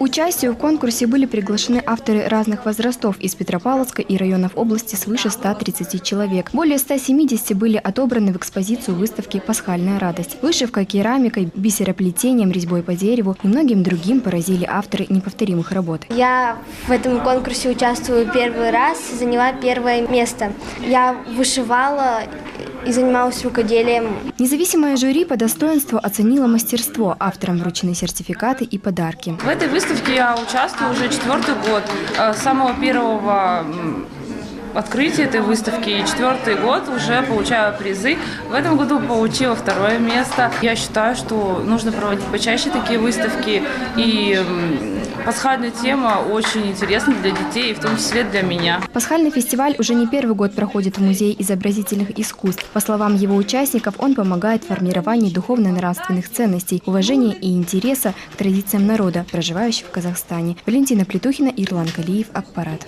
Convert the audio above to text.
Участию в конкурсе были приглашены авторы разных возрастов из Петропавловска и районов области свыше 130 человек. Более 170 были отобраны в экспозицию выставки «Пасхальная радость». Вышивкой, керамикой, бисероплетением, резьбой по дереву и многим другим поразили авторы неповторимых работ. Я в этом конкурсе участвую первый раз, заняла первое место. Я вышивала и занималась рукоделием. Независимое жюри по достоинству оценило мастерство. Авторам вручены сертификаты и подарки. В этой выставке я участвую уже четвертый год. Э, С самого первого открытия этой выставки и четвертый год уже получаю призы. В этом году получила второе место. Я считаю, что нужно проводить почаще такие выставки. И пасхальная тема очень интересна для детей, в том числе для меня. Пасхальный фестиваль уже не первый год проходит в Музее изобразительных искусств. По словам его участников, он помогает в формировании духовно-нравственных ценностей, уважения и интереса к традициям народа, проживающих в Казахстане. Валентина Плетухина, Ирлан Калиев, Аппарат.